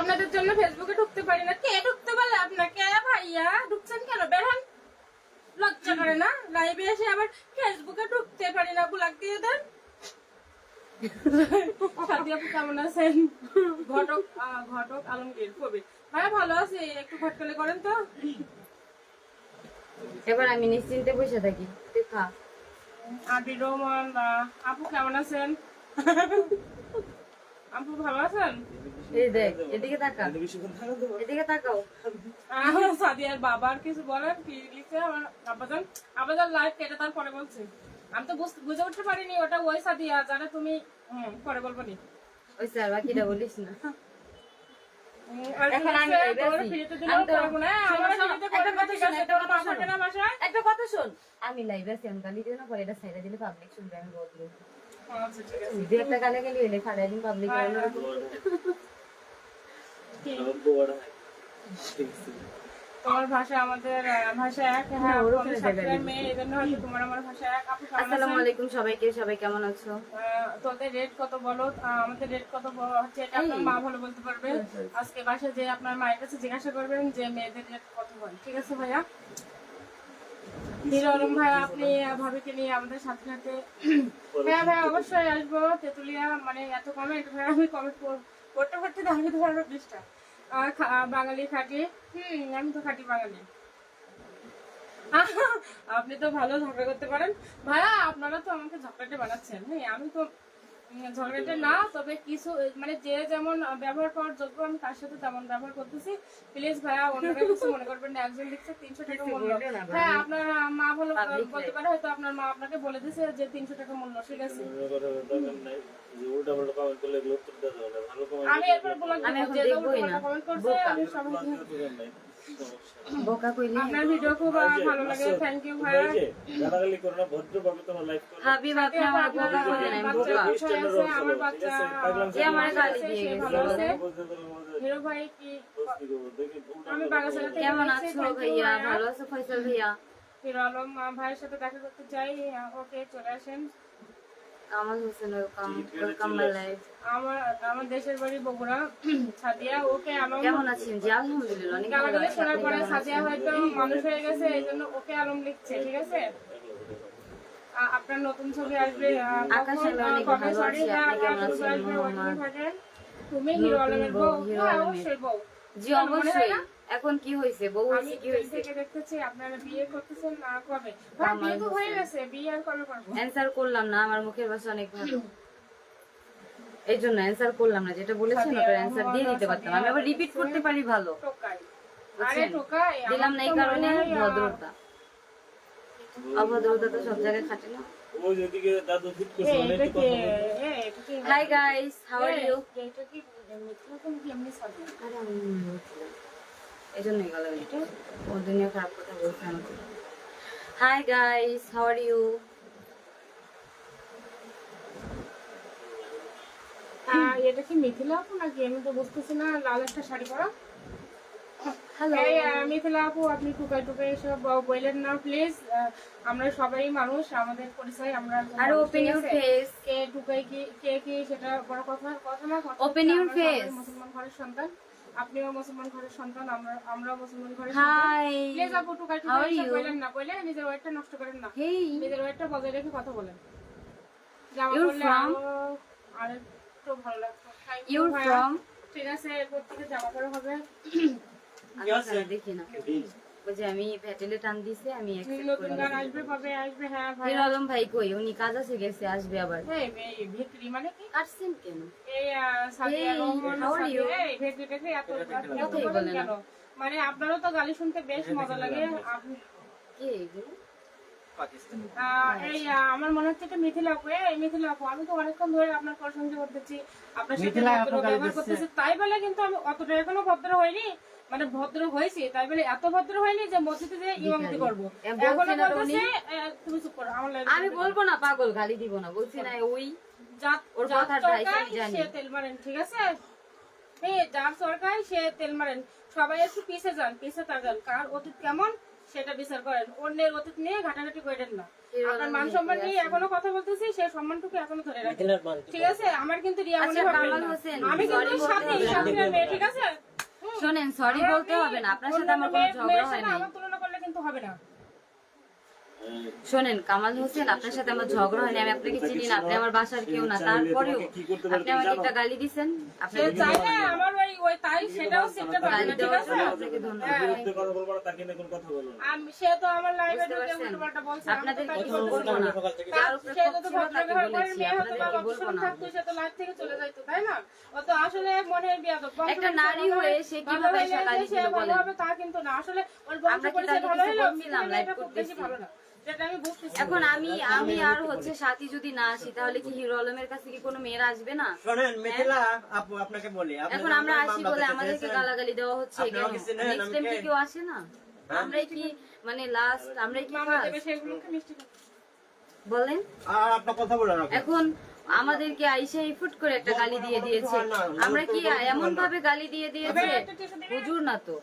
আপনাদের জন্য ফেসবুকে ঢুকতে পারি না। কে ঢুকতে বলে আপনাকে? ভাইয়া ঢুকছেন কেন? লজ্জা করে না? লাইভে এসে আবার ফেসবুকে ঢুকতে পারি না। বুলাক দিয়ে দেন। সাথী আপু কেমন আছেন? ঘটক ঘটক আলমগীর ভালো আছি। একটু করেন তো। এবার আমি নিশ্চিন্তে বসে থাকি। রহমান আপু কেমন আছেন? আপু ভালো আছেন? এই দেখ এদিকে তাকা এদিকে তাকাও। আহ, সাদিয়ার বাবার কিছু বলেন কি লিখছে আমার আব্বাজান? আব্বাজান লাইভ কেটে তারপরে বলছে। আমি তো বুঝ- বুঝে উঠতে পারিনি ওটা ওই সাদিয়া যারা তুমি পরে বলব নি। ওই স্যার বাকিটা বলিস না। উম, আর এখন আমি লিখছে, আছি। আমি লাইভে আছি গালি দিও না পরে এটা সাইডে দিলে পাবলিক শুনবে আমি বলব। দু একটা গালে গেলে হলে ফাড়াই দিন পাবলিক হ্যাঁ, হ্যাঁ। কি? তোমার ভাষা আমাদের ভাষা এক হ্যাঁ ওর আমি ওখানে সাতটার জায়গা মেয়ে এই জন্য হয়তো তোমার আমার ভাষা এক। কেমন আসসালামু আলাইকুম সবাইকে সবাই কেমন আছো? তোদের রেট কত বলো? আমাদের রেট কত হচ্ছে এটা আপনার মা ভালো বলতে পারবে। আজকে বাসায় যে আপনার মায়ের কাছে জিজ্ঞাসা করবেন যে মেয়েদের রেট কত হয়। ঠিক আছে ভাইয়া? হিরো আলম ভাই আপনি ভাবিকে নিয়ে আমাদের সাথে সাথে হ্যাঁ ভাই অবশ্যই আসব। তেঁতুলিয়া মানে এত কমেন্ট ভাই আমি কমেন্ট করতে করতে আহ, বাঙালি খাটি। হুম আমি তো খাটি বাঙালি। আপনি তো ভালো ঝগড়া করতে পারেন। ভাইয়া আপনারা তো আমাকে ঝগড়াটে বানাচ্ছেন। হ্যাঁ আমি তো ঝগড়াটে না তবে কিছু মানে যে যেমন ব্যবহার করার যোগ্য আমি তার সাথে তেমন ব্যবহার করতেছি। প্লিজ ভাইয়া অন্যরা কিছু মনে করবেন না একজন লিখছে তিনশো টাকা মূল্য। হ্যাঁ আপনার মা বলো বলতে পারে হয়তো আপনার মা আপনাকে বলে দিছে যে তিনশো টাকা মূল্য ঠিক আছে? আমি এরপর বললাম যে কমেন্ট করছে আমি সবাইকে বোকা কইলি। আপনার ভিডিও খুব ভালো লাগে। থ্যাংক ইউ ভাইয়া। হাবিব আপনি আমার বোকা কইলে না বোকা আমার বাচ্চা এ আমার গালি দিয়ে গেছে। ভালো আছে। হিরো ভাই কি আমি বাগাসালা থেকে কেমন আছো ভাইয়া। ভালো আছো ফয়সাল ভাইয়া? হিরো আলম ভাইয়ের সাথে দেখা করতে চাই ওকে চলে আসেন। Kamal Hossain welcome. Welcome my life. আমার আমার দেশের বাড়ি বগুড়া সাদিয়া। ওকে আলম কেমন আছেন? জি আলহামদুলিল্লাহ অনেক গালাগালি শোনার পরে সাদিয়া হয়তো মানুষ হয়ে গেছে এই জন্য ওকে আলম লিখছে ঠিক আছে? আপনার নতুন ছবি আসবে আকাশ আমি অনেক ভালো আছি, আপনি কেমন আছেন, মোহাম্মদ? তুমি হিরো আলমের বউ, বউ হিরো আলমের। অবশ্যই বউ। জি তোমার অবশ্যই। এখন কি হয়েছে? বউ হয়েছে কি হয়েছে? থেকে দেখতেছি আপনারা বিয়ে করতেছেন না কবে? বিয়ে তো হয়ে গেছে বিয়ে আর কবে করব? অ্যান্সার করলাম না আমার মুখের ভাষা অনেক ভালো। এই জন্য অ্যান্সার করলাম না যেটা বলেছেন ওটার অ্যান্সার দিয়ে দিতে পারতাম। আমি আবার রিপিট করতে পারি ভালো। টোকাই। আরে বুঝছেন? টোকাই দিলাম না এই কারণে ভদ্রতা। অভদ্রতা তো সব জায়গায় খাটে না। Hi guys how are you. এই জন্যই গেল ও দুনিয়া খারাপ কথা বলছে আমাকে। Hi guys how are you এটা কি মিথিলা আপু নাকি? আমি তো বুঝতেছি না লাল একটা শাড়ি পরা। মিথিলা আপু আপনি টুকাই টুকাই এসব বললেন না প্লিজ আমরা সবাই মানুষ আমাদের পরিচয় আমরা আর ওপেন ইউর ফেস কে টুকাই কি কে কি সেটা বড় কথা কথা না আমরা সবাই face. মুসলমান ঘরের সন্তান। আপনিও মুসলমান ঘরের সন্তান আমরা আমরা মুসলমান ঘরের হাই প্লিজ আপু টুকাই How টুকাই এসব না বলে নিজের ওয়েটটা নষ্ট করেন না। নিজের ওয়েটটা বজায় রেখে কথা বলেন? আরও আরেকটু ভালো লাগতো Thank you, You're ভাইয়া। from? ঠিক আছে এরপর থেকে জামা পরা হবে। দেখি না। বলছি আমি ভ্যাটেলে টান দিছে আমি নতুন গান আসবে পাবে আসবে? হ্যাঁ ভাই আলম ভাই কই? উনি কাজ আছে গেছে আসবে আবার। এই মানে কি? কাটছেন কেন? এই সাদিয়া রহমান এই এত বলেন। মানে আপনারও তো গালি শুনতে বেশ মজা লাগে। আপনি কে এগুলো? আহ, এই আমার মনে হচ্ছে মিথিলা আপু এই মিথিলা আপু আমি তো অনেকক্ষণ ধরে আপনার প্রশংসা করতেছি আপনার সাথে ব্যবহার করতেছি। তাই বলে কিন্তু আমি অতটা এখনও ভদ্র হয়নি মানে ভদ্র হয়েছি। তাই বলে এত ভদ্র হয়নি যে মসজিদে যে ইমামতি করব। এ, বলছি এখনও না তো বলতেছে এ, তুমি চুপ করো আমার আমি বলব না পাগল গালি দিব না। বলছি না ওই জাত ওর। সে তেল মারেন ঠিক আছে? এই যার সরকার সে তেল মারেন। সবাই একটু পিছে যান পিছে তাকান। কার অতীত কেমন? সেটা বিচার করেন। অন্যের অতীত নিয়ে ঘাটাঘাটি করেন না। আপনার মান সম্মান নিয়ে এখনও কথা বলতেছি সেই সম্মানটুকু এখনও ধরে রাখেন ঠিক আছে? আমার কিন্তু রিয়া মনে আচ্ছা। হোসেন, আমি কিন্তু সাথে সাথে মেয়ে ঠিক আছে? শুনেন সরি বলতে হবে না। আপনার সাথে আমার কোনো ঝগড়া হয় না আমার তুলনা করলে কিন্তু হবে না। শোনেন কামাল হোসেন আপনার সাথে আমার ঝগড়া হয়নি আমি আপনাকে চিনি না আপনি আমার বাসার কেউ না তারপরেও আপনি আমাকে একটা গালি দিছেন একটা নারী হয়ে সে কীভাবে তা কিন্তু না আসলে ভালো কিন্তু লাইভ করতেছি। ভালো না। এখন আমি আমি আর হচ্ছে সাথী যদি না আসি তাহলে কি হিরো আলমের কাছে কি কোনো মেয়েরা আসবে না? শোনেন মিথিলা আপু আপনাকে বলি এখন আমরা আসি বলে আমাদেরকে গালাগালি দেওয়া হচ্ছে নেক্সট টাইম কি? কেউ আসে না? আমরাই কি মানে লাস্ট আমরাই কি। বলেন। আর আপনার কথা বলে রাখুন এখন আমাদেরকে আইসা ফুট করে একটা গালি দিয়ে দিয়েছে। আমরা কি এমন ভাবে গালি দিয়ে দিয়েছে? একটা হুজুর না তো।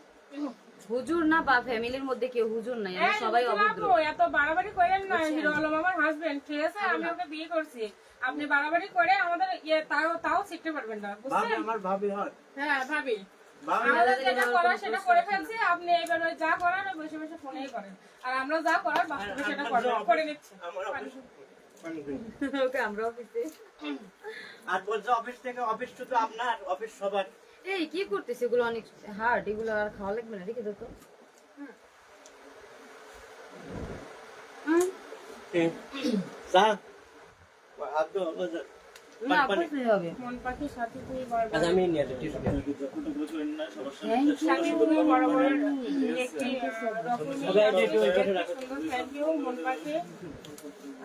হুজুর না বা ফ্যামিলির মধ্যে কেউ হুজুর নাই আমরা সবাই অভদ্র। এত বাড়াবাড়ি করেন না হিরো আলম আমার হাজবেন্ড ঠিক আছে? আমি ওকে বিয়ে করছি। আপনি বাড়াবাড়ি করে আমাদের ইয়ে তাও তাও শিখতে পারবেন না বুঝছেন? আমার ভাবি হয়। হ্যাঁ ভাবি। ভাবি আমাদের যেটা করার সেটা করে ফেলছি আপনি এবার ওই যা করার ওই বসে বসে ফোনেই করেন। আর আমরা যা করার বাস্তবে সেটা করে নিচ্ছি। অফিস পানি ওকে আমরা অফিসে। আর বলছে অফিস থেকে অফিস শুধু আপনার অফিস সবার। এই কি করতেছে? এগুলো অনেক হার্ড এগুলো আর খাওয়া লাগবে না রেখে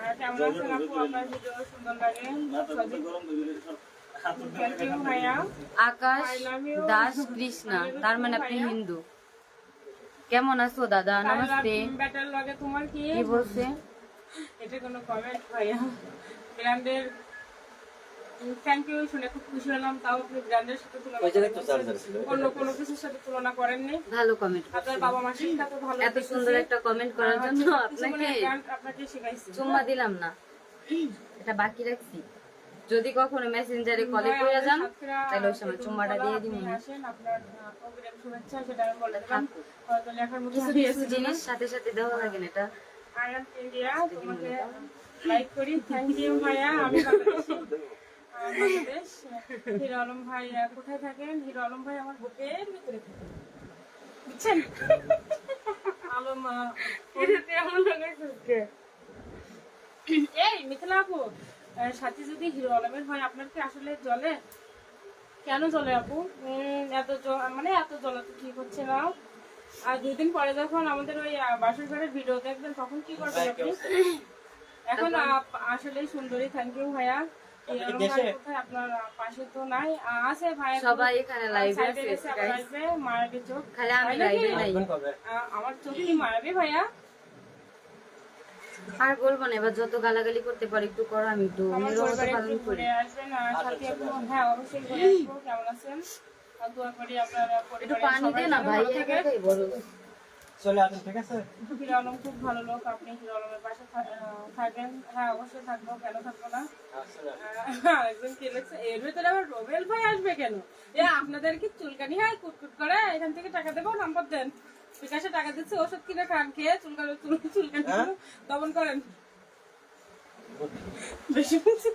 আচ্ছা আপনার ভিডিও সুন্দর লাগে। হয়ে আকাশ. দাস কৃষ্ণা তার মানে আপনি হিন্দু। কেমন আছো দাদা? নমস্তে। তোমার কি বলছে? এটা কোনো কমেন্ট ভাইয়া ব্র্যান্ডের থ্যাংক ইউ শুনে খুব খুশি হলাম তাও আপনি ব্র্যান্ডের সাথে তুলনা ওই জায়গায় তো করেছেন। চার্জার ছিল। অন্য কোনো কিছুর সাথে তুলনা করেননি। ভালো কমেন্ট আপনার বাবা মা শিক্ষা ভালো এত সুন্দর একটা কমেন্ট করার জন্য আপনাকে আপনাকে শিখাইছি। চুম্মা দিলাম না। এটা বাকি রাখছি। যদি কখনো মেসেঞ্জারে কলে করে যান তাহলে ওই সময় চুম্মাটা দিয়ে মধ্যে কিছু কিছু জিনিস সাথে সাথে দেওয়া লাগে না এটা আয়ান ইন্ডিয়া তোমাকে লাইক করি। থ্যাংক ইউ ভাইয়া আমি বাংলাদেশ। হিরো আলম ভাই কোথায় থাকেন? হিরো আলম ভাই আমার বুকের ভিতরে থাকেন বুঝছেন? আলম এটাতে এই মিথিলা আপু। সাথী যদি হিরো আলমের হয় আপনার কি আসলে জলে কেন জলে আপু? এত মানে এত জলে তো ঠিক হচ্ছে না। আর দুই দিন পরে যখন আমাদের ওই বাসর ঘরের ভিডিও দেখবেন তখন কি করবেন আপনি? এখন আসলেই সুন্দরী থ্যাংক ইউ ভাইয়া। এই আপনি আলম কি ভাই দেশে? কোথায়? আপনার পাশে তো নাই। আছে ভাই সবাই এখানে লাইভে আছে গেছে আমার চোখ। খালি আমি লাইভে নাই। আসবেন কবে? আহ, আমার চোখ কি মায়াবী ভাইয়া? আর বলব না এবার যত গালাগালি করতে পারি একটু করো আমি একটু আমার নিরবতা পরিবারে পালন একটু করি। ঘুরে আসবেন আর সাথে একটু হ্যাঁ অবশ্যই কেমন আছেন? আর দোয়া করি আপনার একটু পানি দে না ভাই চলে আসুন ঠিক আছে? হিরো আলম খুব ভালো লোক আপনি হিরো আলমের পাশে থাকবেন। হ্যাঁ অবশ্যই থাকব কেন থাকব না? আরেকজন কি লিখছে এর ভিতরে আবার রোবেল ভাই আসবে কেন? এ আপনাদের কি চুলকানি হয়? কুটকুট করে? এখান থেকে টাকা দেবো নাম্বার দেন। বিকাশে টাকা দিচ্ছে ওষুধ কিনে খান খেয়ে চুলকানি চুল চুলকানি দমন করেন। বেশি বলছি।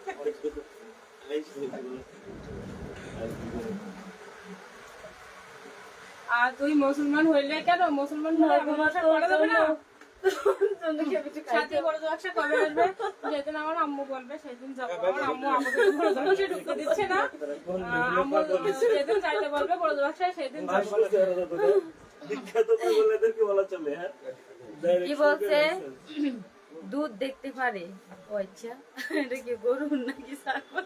আর তুই মুসলমান হইলে কেন? মুসলমান হলে ব্যবসা করা যাবে না? যেদিন আমার আম্মু বলবে সেদিন যাব। আমার আম্মু আমাকে বড় ব্যবসা ঢুকতে দিচ্ছে না। আম্মু যেদিন যাইতে বলবে বড় ব্যবসায় সেদিন যাব। বিখ্যাত তো বলা চলে হ্যাঁ? কি বলছে? দুধ দেখতে পারে। ও আচ্ছা। এটা কি গরু নাকি ছাগল?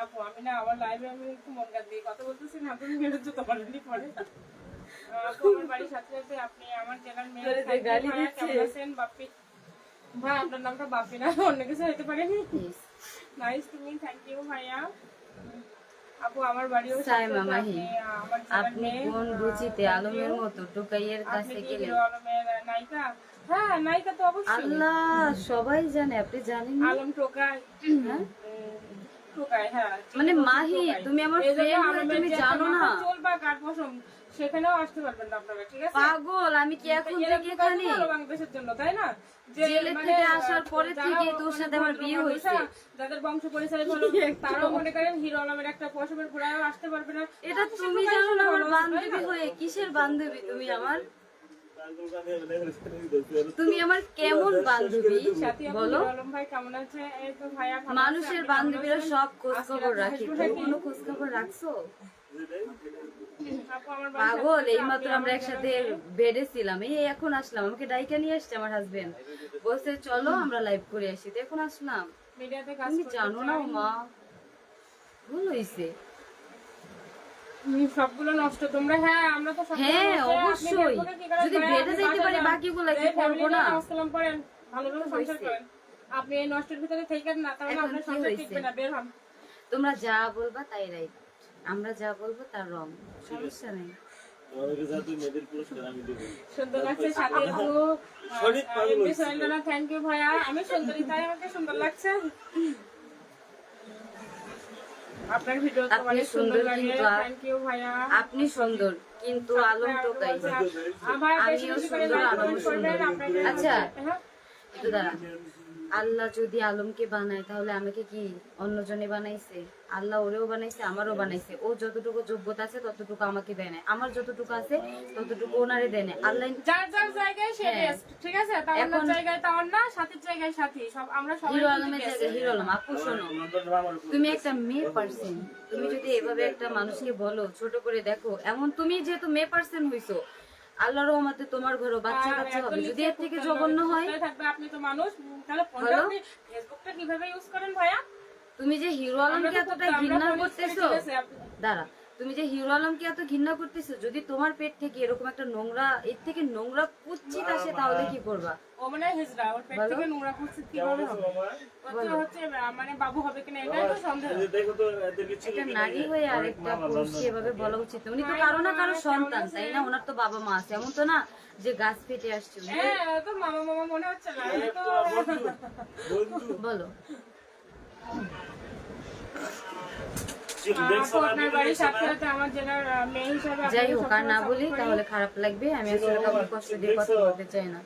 আপু আমি না আমার লাইভে আমি একটু মন কান দিয়ে কথা বলতেছি না তুমি মেরে পারেনি পরে আহ, আপু, আমার বাড়ির সাথে সাথে আপনি আমার জেলার মেয়ে গালি ভাইয়া, দিচ্ছে। কেমন বাপ্পি। ভাই আপনার নামটা বাপ্পি না অন্য কিছু হতে পারে নাইস তুমি থ্যাংক ইউ ভাইয়া। আপনি। কোন রুচিতে আলমের মতো টোকাইয়ের কাছে গেলেন নায়িকা হ্যাঁ নায়িকা তো অবশ্যই আল্লাহ সবাই জানে আপনি জানেন আলম টোকাই হ্যাঁ? টোকাই হ্যাঁ মানে মাহি, তুমি আমার হয়ে আলমের তুমি জানো না? সেখানেও আসতে পারবেন না আপনারা ঠিক আছে? পাগল আমি কি এখন থেকে এখানে? বাংলাদেশের জন্য তাই না? জেলে মানে, থেকে আসার পরে থেকেই তোর মানে সাথে আমার বিয়ে হয়েছে। যাদের বংশ পরিচয় ভালো তারাও মনে করেন হিরো আলমের একটা পশমের ঘোড়ায় আসতে পারবে না। এটা তুমি জানো না আমার বান্ধবী হয়ে কিসের বান্ধবী তুমি আমার? তুমি আমার কেমন বান্ধবী? সাথী বলো। ভাই কেমন আছে? এই তো ভাইয়া ভালো আছে, মানুষের বান্ধবীরা সব খোঁজ খবর রাখি। কোনো খোঁজ খবর রাখছো? পাগল এই মাত্র আমরা একসাথে বেডে ছিলাম। এই এখন আসলাম। আমাকে ডাইকা নিয়ে আসছে আমার হাজবেন্ড বলছে চলো আমরা লাইভ করে আসি। তো এখন আসলাম। তুমি জানো না মা ভুল হইছে। সবগুলো নষ্ট। তোমরা হ্যাঁ আমরা তো হ্যাঁ, অবশ্যই। যদি বেডে যাইতে পারি, যান। কি করব না? নিয়ে নামাজ ভালোভাবে সংসার করেন। আপনি এই নষ্টের ভিতরে থেকেন না তাহলে আপনার সংসার টিকবে না বের হন। তোমরা যা বলবা তাই রাইট আমরা যা বলব তার রং সমস্যা নেই। আমাকে যা তুই মেয়েদের পুরস্কার আমি দেবো। সুন্দর লাগছে সাথে। থ্যাংক ইউ ভাইয়া। আমি সুন্দরী তাই আমাকে সুন্দর লাগছে। আপনার ভিডিও আপনি অনেক সুন্দর লাগে। কিন্তু থ্যাংক ইউ ভাইয়া। আপনি সুন্দর কিন্তু আলম টোকাই। আমিও সুন্দর, করবেন সুন্দর। আচ্ছা। হ্যাঁ। একটু দাঁড়া আল্লাহ যদি আলমকে বানায় তাহলে আমাকে কি অন্যজনে বানাইছে? আল্লাহ ওরেও বানাইছে আমারও বানাইছে। ও যতটুকু যোগ্যতা আছে ততটুকু আমাকে দেয় না আমার যতটুকু আছে ততটুকু ওনারে দেয় না আল্লাহ যার যার জায়গায় সে হ্যাঁ। ঠিক আছে? তামান্নার এখন- জায়গায় তামান্না সাথীর জায়গায় সাথী। সব আমরা সবাই হিরো আলমের জায়গায় হিরো আলম। আপু শোনো। তুমি একটা মেয়ে পার্সন তুমি যদি এভাবে একটা মানুষকে বলো ছোট করে দেখো এমন তুমি যেহেতু মেয়ে পার্সন হইছো আল্লাহর রহমতে তোমার ঘরও বাচ্চা কাচ্চা হবে। যদি এর থেকে জঘন্য হয় থাকবে, আপনি তো মানুষ। তাহলে ফোনটা আপনি ফেসবুকটা কীভাবে ইউজ করেন ভাইয়া? তুমি যে হিরো আলমকে এতটা ঘৃণা করতেছো? দাঁড়া। তুমি যে হিরো আলমকে এত ঘৃণা করতেছো যদি তোমার পেট থেকে এরকম একটা নোংরা এর থেকে নোংরা কুচ্ছিত আসে তাহলে কি করবা? ও মানে হিজড়া ওর পেট থেকে নোংরা করছে কীভাবে হবে? হচ্ছে মানে বাবু হবে কিনা এটাই তো সন্দেহ। দেখো তো এদের কিছু একটা নারী হয়ে আরেকটা পুরুষকে এভাবে বলা উচিত উনি তো কারও না কারও সন্তান তাই না? ওনার তো বাবা মা আছে এমন তো না যে গাছ ফেটে আসছে হ্যাঁ তো মামা মামা মনে হচ্ছে না এ তো বন্ধু। বলো। যাই হোক আর না বলি তাহলে খারাপ লাগবে। আমি আসলে কাউকে কষ্ট দিয়ে কথা বলতে চাই না।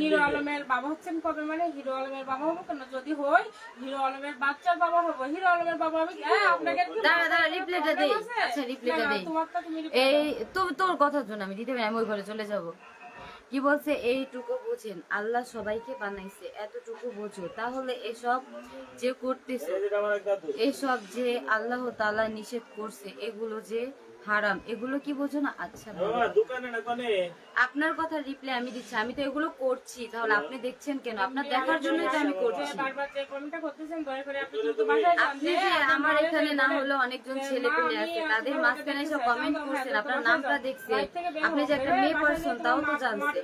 হিরো আলমের বাবা হচ্ছেন কবে মানে? হিরো আলমের বাবা হব কেন? যদি হই হিরো আলমের বাচ্চার বাবা হব। হিরো আলমের বাবা হবে কি? হ্যাঁ, আপনাকে দাঁড়া, দাঁড়া, দেই। আচ্ছা, দেই। এই তো তোর কথার জন্য আমি দিতে পারি আমি ওই ঘরে চলে যাব। কি বলছে? এইটুকু বুঝেন। আল্লাহ সবাইকে বানাইছে এতটুকু বোঝো। তাহলে এসব যে করতেছো এসব যে আল্লাহ তালা নিষেধ করছে এগুলো যে হারাম। এগুলো কি বোঝো না? আচ্ছা আপনার কথা রিপ্লাই আমি দিচ্ছি। আমি তো এগুলো করছি। তাহলে আপনি দেখছেন কেন? আপনার দেখার জন্যই তো আমি করছি। আপনি যে আমার এখানে না হলেও অনেকজন ছেলে পেলে আছে তাদের মাঝখানে এসে কমেন্ট করছেন আপনার নামটা দেখছে। আপনি যে একটা মেয়ে পার্সন তাও তো জানছে।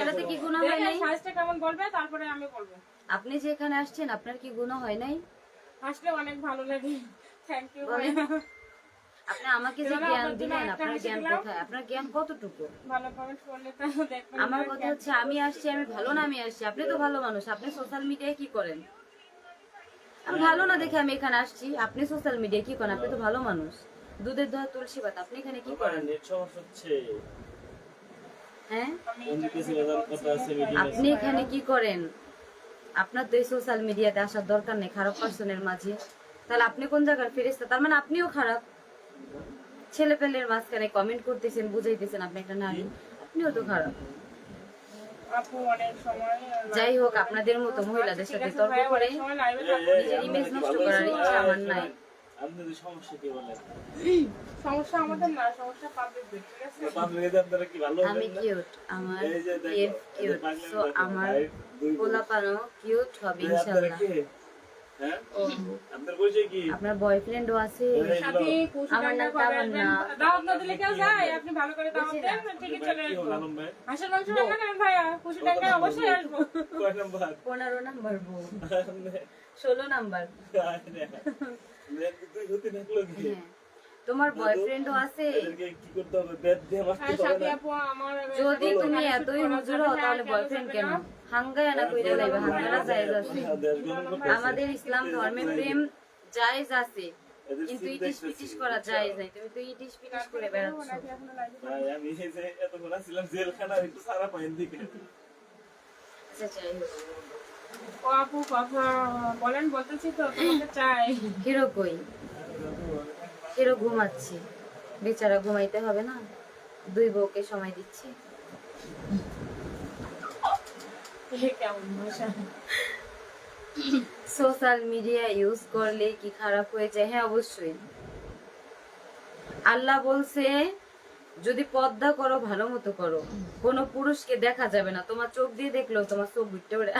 এটাতে কি গুণ হয় নাই? কেমন বলবে তারপরে আমি বলব। আপনি যে এখানে আসছেন আপনার কি গুণ হয় নাই? আসলে অনেক ভালো লাগে। Thank you. আপনি আমাকে যে জ্ঞান দিলেন আপনার জ্ঞান কোথায়? আপনার জ্ঞান কতটুকু? ভালো কমেন্ট করলে তো দেখবেন আমার কথা হচ্ছে আমি আসছি আমি ভালো না আমি আসছি। আপনি তো ভালো মানুষ আপনি সোশ্যাল মিডিয়ায় কি করেন? আমি ভালো না দেখে আমি এখানে আসছি আপনি সোশ্যাল মিডিয়ায় কি করেন? আপনি তো ভালো মানুষ। দুধের দোয়া তুলসী পাতা আপনি এখানে কি করেন? নেট সমস্যা হচ্ছে। হ্যাঁ? আপনি এখানে কি করেন? আপনার তো এই সোশ্যাল মিডিয়াতে আসার দরকার নেই খারাপ পার্সনের মাঝে। তাহলে আপনি কোন জায়গার ফেরেস্তা তার মানে আপনিও খারাপ। ছেলে পেলের মাঝখানে কমেন্ট করতেছেন বুঝাইতেছেন আপনি একটা নারী। আপনিও তো খারাপ। আপু অনেক সময় যাই হোক আপনাদের মতো মহিলাদের সাথে তর্ক করে। নিজের ইমেজ নষ্ট করার ইচ্ছা আমার নাই। আপনাদের সমস্যা কি বলেন? সমস্যা আমাদের না সমস্যা পাবলিক ঠিক আছে? পাবলিকে আপনারা কি ভালো আমি কিউট আমার কিউট সো আমার পোলাপানো কিউট হবে ইনশাল্লাহ। আপনার পরিচয় বয়ফ্রেন্ডও আছে। আমার নাম তামান্না। দাওয়াত না দিলে কেউ যায়? আপনি ভালো করে দাওয়াত দেন। ঠিকই চলে আসব। হাঁসের মাংস রান্না করেন ভাইয়া? কুশি ডাঙ্গায় অবশ্যই আসব। কয় নাম্বার? পনেরো নাম্বার বউ। ষোলো নাম্বার। কি? হ্যাঁ। তোমার বয়ফ্রেন্ডও আছে? হ্যাঁ, যদি তুমি এতই হুজুর হও হ্যাঁ, তাহলে বয়ফ্রেন্ড কেন? না? হাঙ্গায় না কইরা লাইবে হাঙ্গারা জায়েজ আছে। আমাদের ইসলাম ধর্মে প্রেম জায়েজ আছে কিন্তু ইটিস পিটিস করা জায়েজ নাই। তুমি তো ইটিস পিটিস করে বেড়াচ্ছ। নাকি এখনও লাইভে ভাই, আমি এই যে এতক্ষণ ছিলাম জেলখানা একটু সারা পাইন দিকে। আচ্ছা যাই ও আপু কথা বলেন বলতেছি তো তোমাকে চাই। হিরো কই? হিরো ঘুমাচ্ছি। বেচারা ঘুমাইতে হবে না? দুই বউকে সময় দিচ্ছি। সোশ্যাল মিডিয়া ইউজ করলে কি খারাপ হয়ে যায়? হ্যাঁ অবশ্যই। আল্লাহ বলছে যদি পদ্মা করো ভালো মতো করো। কোন পুরুষকে দেখা যাবে না। তোমার চোখ দিয়ে দেখলেও তোমার চোখ ঘুরতে পারে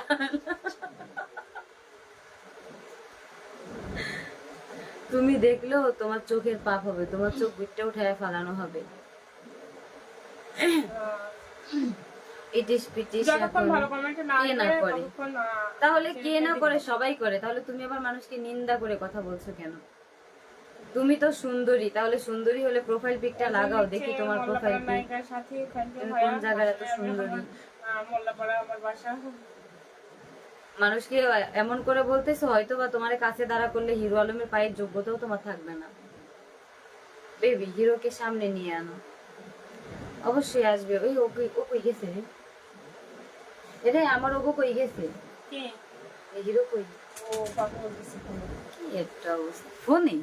তুমি দেখলেও তোমার চোখের পাপ হবে। তোমার চোখ ঘুরতে উঠায় ফালানো হবে। ইটিস পিটিস করে? তাহলে কে না করে সবাই করে তাহলে তুমি আবার মানুষকে নিন্দা করে কথা বলছো কেন তুমি তো সুন্দরী তাহলে সুন্দরী হলে প্রোফাইল পিকটা লাগাও দেখি তোমার প্রোফাইল পিক। কোন এত সুন্দরী? মানুষকে এমন করে বলতেছো হয়তো বা তোমার কাছে দাঁড়া করলে হিরো আলমের পায়ের যোগ্যতাও তোমার থাকবে না বেবি হিরোকে সামনে নিয়ে আনো অবশ্যই আসবে ওই ওকে ওকে গেছে এরে আমার ওগো কই গেছে? কে? এই হিরো কই? ও কথা বলতেছে কি একটা অবস্থা? ফোনে?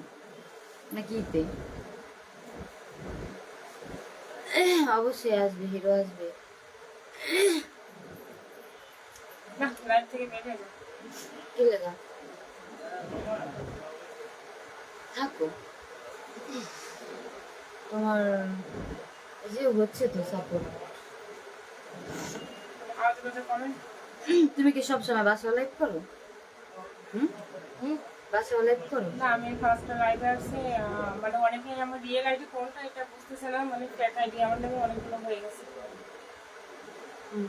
নাকি ইতে অবশ্যই আসবে হিরো আসবে। না লাইভ থেকে বের হয়ে যাও কি লেগা থাকো। তোমার যে হচ্ছে তো সাপোর্ট তুমি কি সবসময় বাসা লাইভ করো? হুম? বাসা লাইভ করো? না আমি ফার্স্ট লাইভে আসছি মানে অনেকে আমার রিয়েল আইডি কোনটা এটা বুঝতেছে না মানে আইডি আমার নামে অনেকগুলো হয়ে গেছে।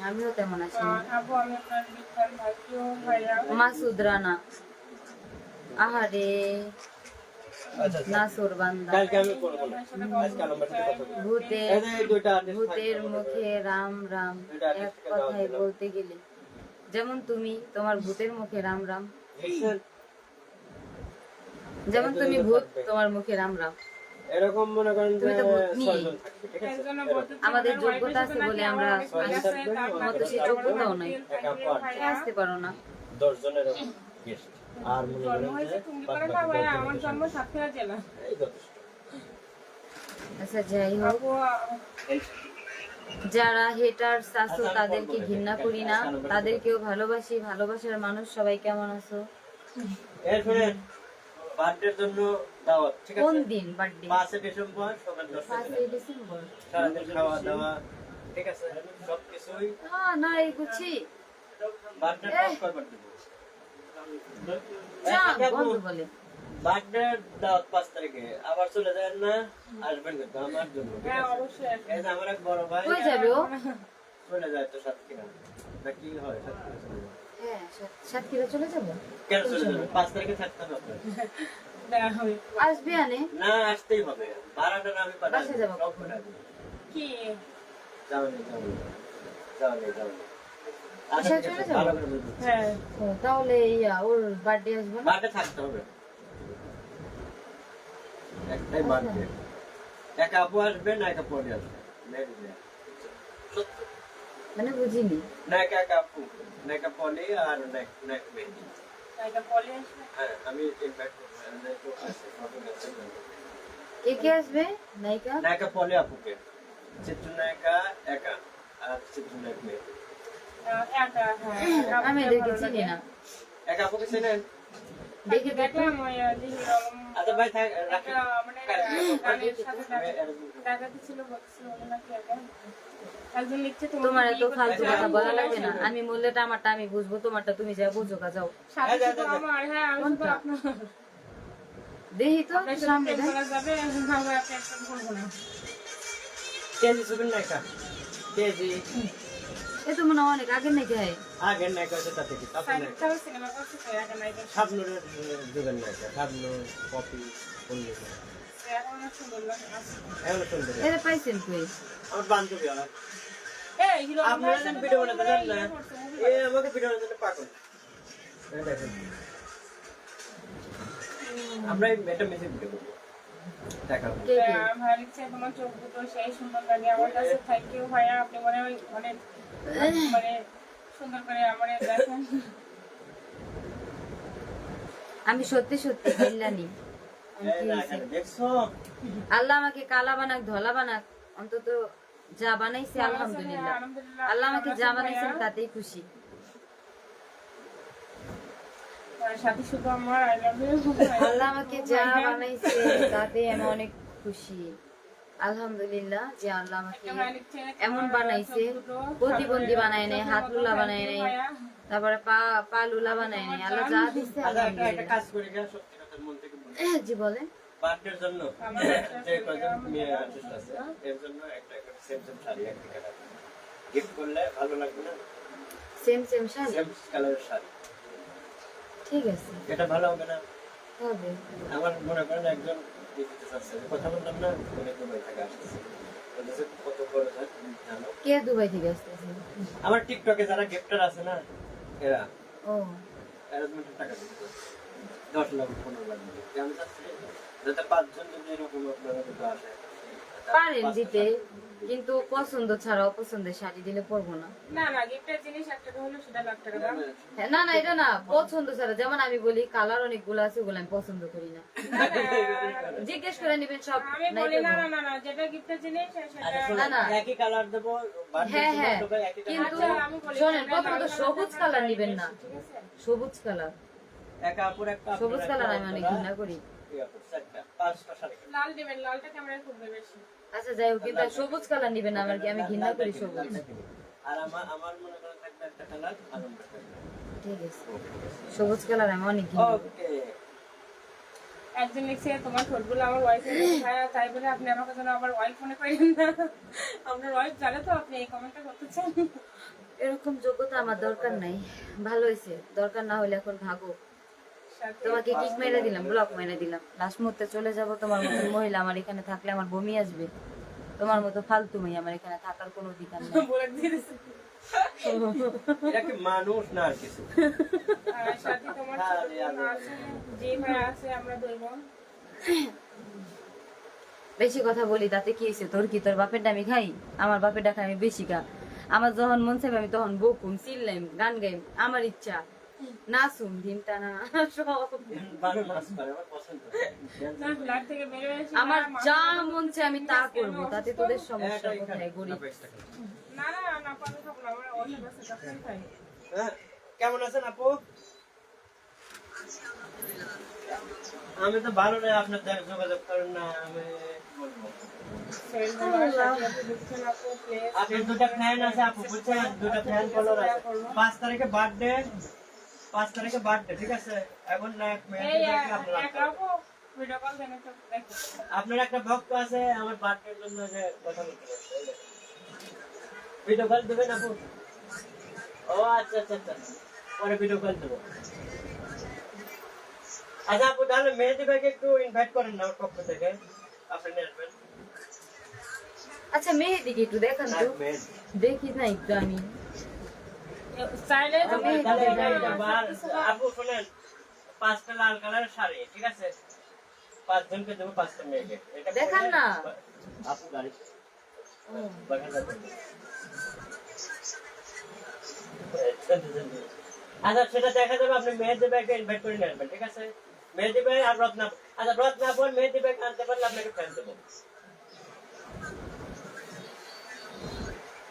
আমিও তেমন আছি। আপু আমি আপনার বিজ্ঞান ভাইকেও ভাইয়া। মাসুদ রানা। আহারে। ভূতের মুখে রাম রাম এক কথায় বলতে গেলে। যেমন তুমি তোমার ভূতের মুখে রাম রাম। যেমন তুমি ভূত তোমার মুখে রাম রাম। এরকম মনে করেন আমাদের যোগ্যতা আছে বলে আমরা অত সে যোগ্যতাও নাই। আসতে পারো না। দশ জনের গেস্ট আর মনে জন্ম করেন আমার জন্ম সাতক্ষীরা জেলা। আচ্ছা যাই হোক। যারা হেটার শাশু আচ্ছা, তাদেরকে ঘৃণা করি না। তাদেরকেও ভালোবাসি। ভালোবাসার মানুষ সবাই কেমন আছো? বার্থডের জন্য দাওয়াত ঠিক কোন দিন বার্থডে পাঁচে ডিসেম্বর সকাল দশটা পাঁচই ডিসেম্বর। সারাদিন খাওয়া দাওয়া ঠিক আছে? সবকিছুই। হ্যাঁ না এই গুছি বার্থডে এহ। করবার দেবো? আবার চলে যায় না আসবেন কিন্তু আমার জন্য ঠিক হ্যাঁ আছে? অবশ্যই আসবে। আমার এক বড় ভাই। কই যাবে ও। চলে যায় তো সাতক্ষীরা। কি হয়? সাতক্ষীরা চলে যায়? হ্যাঁ সাত- সাতক্ষীরা চলে যাব? কেন চলে যাবে? পাঁচ তারিখে থাকতে হবে আসবে আনে? না আসতেই হবে। ভাড়াটা না আমি পাঠাবো। বাসায় যাব। সব পাঠাবো। কি? যাও যাও যাও যাও নি আচ্ছা, বাসায় ঠিক চলে আছে, যাব? ভালো করে বুঝব। হ্যাঁ ও, তাহলে ইয়া ওর বার্থডে আসবে না বার্থডে থাকতে হবে একটাই বার্থডে এক আপু আসবে না এক আপু আসবে মেয়ের বিয়ে। সত্য। মানে বুঝিনি না এক এক আপু না এক পলি আর না এক- না এক মেহেদি এটা পরে আসবে হ্যাঁ আমি ইনভাইট করব আমাদের তো আছে, কত আছে, কে কে আসবে নায়িকা নায়িকা পলি আপুকে চিত্রনায়িকা একা আর চিত্রনায়ক মেহেদি আহ, একা হ্যাঁ আমি এদেরকে চিনি না। এক আপুকে চেনেন? দেখে দেখলাম আচ্ছা ভাই থাক তোমার এত ফালতু কথা বলা লাগবে না। আমি মূল্যটা আমারটা আমি বুঝব তোমারটা তুমি যা বুঝো কা যাও। হ্যাঁ, হ্যাঁ? আপনার- দেখি তো সামনে যাবে, না। এ তো মনে অনেক আগের নাকি হয়? আগের নায়িকা আছে তাতে কি নায়িকা। সিনেমা করছে তো আগে নায়িকা। শাবনুরের যুগের নায়িকা শাবনুর পপি পল্লিকা এখন সুন্দর লাগে আছে। সুন্দর। এটা পাইছেন কই? আমার বান্ধবী আমার আপনারা যেন ভিডিও তো বানাতে ওরা চান না। করছে, movie এ আমাকে ভিডিও বানাতে পাগল দেখেন। আমরা একটা মেসেজ ভিডিও করব দেখা কে কে? আহ, ভাইয়া লিখছে, তোমার চোখ দুটো সেই সুন্দর লাগে। আমার কাছে থ্যাংক ইউ ভাইয়া। আপনি মনে হয় অনেক মানে সুন্দর করে আমার দেখেন আমি সত্যি সত্যি দেখছ? আল্লাহ আমাকে কালা বানাক ধলা বানাক। অন্তত যা বানাইছে আলহামদুলিল্লাহ। আলহামদুলিল্লাহ। আল্লাহ আমাকে যা বানাইছেন তাতেই খুশি। আল্লাহ আমাকে যা বানাইছে তাতে আমি অনেক খুশি। আলহামদুলিল্লাহ যে আল্লাহ আমাকে এমন বানাইছে প্রতিবন্ধী বানায় নাই হাত লুলা বানায় নাই তারপরে পা পা লুলা বানায় নাই আল্লাহ যা দিচ্ছে জি বলে বার্থডের জন্য যে কজন মেয়ে আর্টিস্ট আছে এর জন্য একটা একটা সেম সেম শাড়ি একটা কালার গিফট করলে ভালো লাগবে না? Same same sari? সেম কালারের শাড়ি। ঠিক আছে। এটা ভালো হবে না? হবে। আমার মনে করেন একজন কে দুবাই থেকে আসতেছে? আমার টিকটকে যারা গিফটার আছে না এরা। ও। অ্যারেঞ্জমেন্টের টাকা দিতে দশ লাখ পনেরো লাখ দিতে আমি চাচ্ছি যাতে পাঁচজন যদি এরকম আপনারা দুটো আসে পারেন দিতে। কিন্তু পছন্দ ছাড়া অপছন্দের শাড়ি দিলে পরবো না। না না গিফটের জিনিস একটা টাকা হলো সেটা লাখ টাকা দাম। হ্যাঁ, না না এটা না পছন্দ ছাড়া। যেমন আমি বলি কালার অনেকগুলো আছে ওগুলো আমি পছন্দ করি না। জিজ্ঞেস করে নিবেন সব আমি বলি না না। না যেটা গিফটের জিনিস সেটা না, না। একই কালার দেবো হ্যাঁ হ্যাঁ। কিন্তু আমি বলি, শোনেন প্রথমত সবুজ কালার নিবেন না। সবুজ কালার। একা আপুর একটা আপুর সবুজ কালার আমি অনেক ঘৃণা করি। এই আপুর চারটা, পাঁচটা শাড়ি। লাল দিবেন লালটা ক্যামেরায় খুববে বেশি। আচ্ছা যাই হোক কিন্তু সবুজ কালার নিবেন আমার কি? আমি ঘৃণা করি সবুজ। আর আমার আমার মনে করেন থাকবে একটা কালার আর। ঠিক আছে। সবুজ কালার আমি অনেক ঘৃণা ওকে একজন লিখছে তোমার ঠোঁটগুলো আমার ওয়াইফের ভাইয়া তাই বলে আপনি আমাকে যেন আমার ওয়াইফ মনে করেন না? আপনার ওয়াইফ জানে তো আপনি এই কমেন্টটা করতেছেন এরকম যোগ্যতা আমার দরকার নাই। ভালো হয়েছে। দরকার না হলে এখন ভাগো। তোমাকে কিক মেরে দিলাম ব্লক মেরে দিলাম। লাস্ট মুহূর্তে চলে যাব তোমার মতো মহিলা আমার এখানে থাকলে আমার বমি আসবে। তোমার মতো ফালতু মেয়ে আমার এখানে থাকার কোনো অধিকার নেই। মানুষ না আর কিছু। বোন বেশি কথা বলি তাতে কি হয়েছে? তোর কি তোর বাপের আমি খাই? আমার বাপের ডাকা আমি বেশি খা আমার যখন মন চাইবে আমি তখন বকুম চিল্লাইম গান গাইম আমার ইচ্ছা। না সব। ভালো আমার যা মন চায় আমি তা করব তাতে তোদের সমস্যা কোথায় গরিব। হ্যাঁ, কেমন আছেন আপু? আমি তো ভালো নয় আপনার দেখা যোগাযোগ করেন না আমি আপনার দুটা ফ্যান আছে আপু বুঝছেন? দুটা ফ্যান ফলোয়ার আছে। পাঁচ তারিখে বার্থডে পাঁচ তারিখে বার্থডে ঠিক আছে? এখন আপনার একটু ভক্ত আছে আমার বার্থডের জন্য যে কথা বলতে ভিডিও কল দেবেন আপু? ও আচ্ছা আচ্ছা আচ্ছা। পরে ভিডিও কল দেবো। আচ্ছা আপু তাহলে মেহেদি ভাইকে একটু ইনভাইট করেন না আমার পক্ষ থেকে। আপনি নিয়ে আসবেন আচ্ছা মেহেদিকে একটু দেখান তো। দেখি না একটু আমি। চাইলে আপনি তাহলে এটা এটা বার- আপু শোনেন পাঁচটা লাল কালারের শাড়ি ঠিক আছে? পাঁচজনকে দেবো পাঁচটা মেয়েকে। দেখান না। আপু গাড়ি। আচ্ছা সেটা দেখা যাবে আপনি মেহেদি ভাইকে ইনভাইট করে নিয়ে আসবেন ঠিক আছে? মেহেদি ভাই আর রত্না আচ্ছা রত্না বোন মেহেদি ভাই আনতে পারলে আপনাকে ফ্যান দেবো।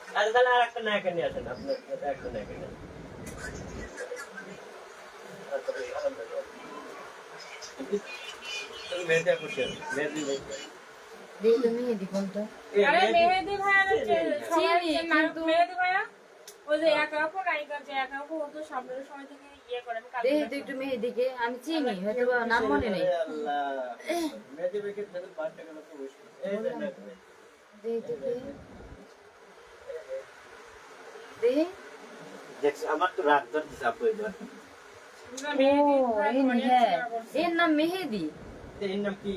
আচ্ছা তাহলে আর একটা নায়কের নিয়ে আসেন। আপনার একটা নিয়ে নায়ক কিন্তু- মেহেদি ভাইয়া। ওই যে একা আপু নায়িকা যে একা আপু ও তো সামনের সময় থেকে ইয়ে করে আমি চিনি হয়তো নাম মনে নেই। মেহেদি ভাইকে যাদের birthday গেল তো wish করো। এই যে নায়ক ভাই। দেখি দেখছি আমার তো না, মেহেদি, ও, হ্যাঁ, আবার- এর নাম মেহেদি? এর নাম কি?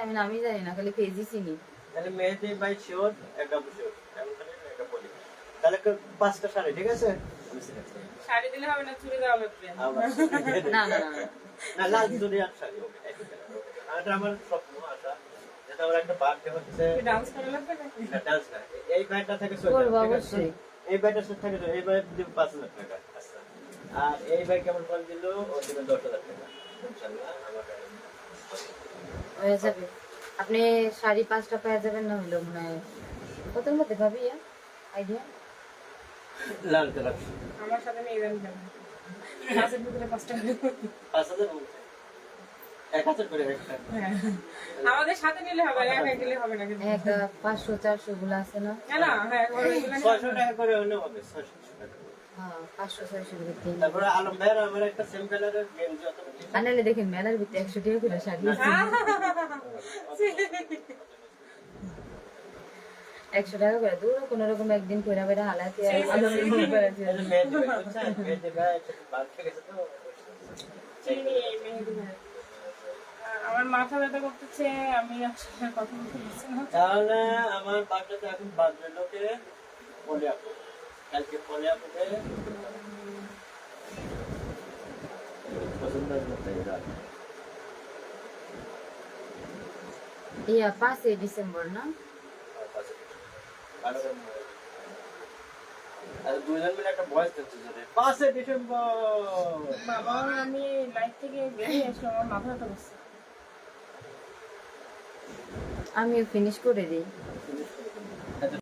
আমি নামই জানি না খালি পেজি চিনি। তাহলে মেহেদি বাই শিওর একটা শিওর তাহলে পাঁচটা শাড়ি ঠিক আছে। শাড়ি দিলে হবে না চুড়ি দেওয়া লাগবে। না না না, লাল চুড়ি আর শাড়ি ওকে আমার স্বপ্ন আশা। যেটা আমার একটা বার্থডে হচ্ছে। ডান্স করা লাগবে না ডান্স না এই ব্যাগটা থেকে সরে যাবে। এই ব্যাগটা সাথে থাকে তো এই ব্যাগ দিব পাঁচ হাজার টাকা আর এই ব্যাগ কেমন ফল দিল ও দিবে দশ হাজার টাকা ইনশাল্লাহ আমার হয়ে যাবে আপনি শাড়ি পাঁচটা পেয়ে যাবেন না হলো মনে হয় কতর মধ্যে ভাবি আইডিয়া লাল কালার আমার সাথে পাঁচটা করে। পাঁচ হাজার। এক হাজার হ্যাঁ। আমাদের সাথে নিলে হবে এক এক দিলে হবে না কিন্তু। একটা পাঁচশো চারশো গুলো আছে না? না না হ্যাঁ টাকা করে হলে হবে টাকা। হ্যাঁ আনালে দেখেন মেলার ভিতরে একশো টাকা করে শাড়ি একশো টাকা করে দূর কোনো রকম একদিন করে বেড়া হালাতে আর আমার মাথা ব্যথা করতেছে আমি আসলে কথা বলতে পারছি না। তাহলে আমার বাচ্চাটা এখন বাজবে লোকে পলে আপু। কালকে পলে আপুকে পছন্দ করতে ইয়া পাঁচই ডিসেম্বর না? আর দুজন মিলে একটা ভয়েস দিচ্ছে যদি। পাঁচে ডিসেম্বর! বাবা আমি লাইফ থেকে বেরিয়ে আসলাম আমার মাথা ব্যথা করছে। আমিও ফিনিশ করে দিই।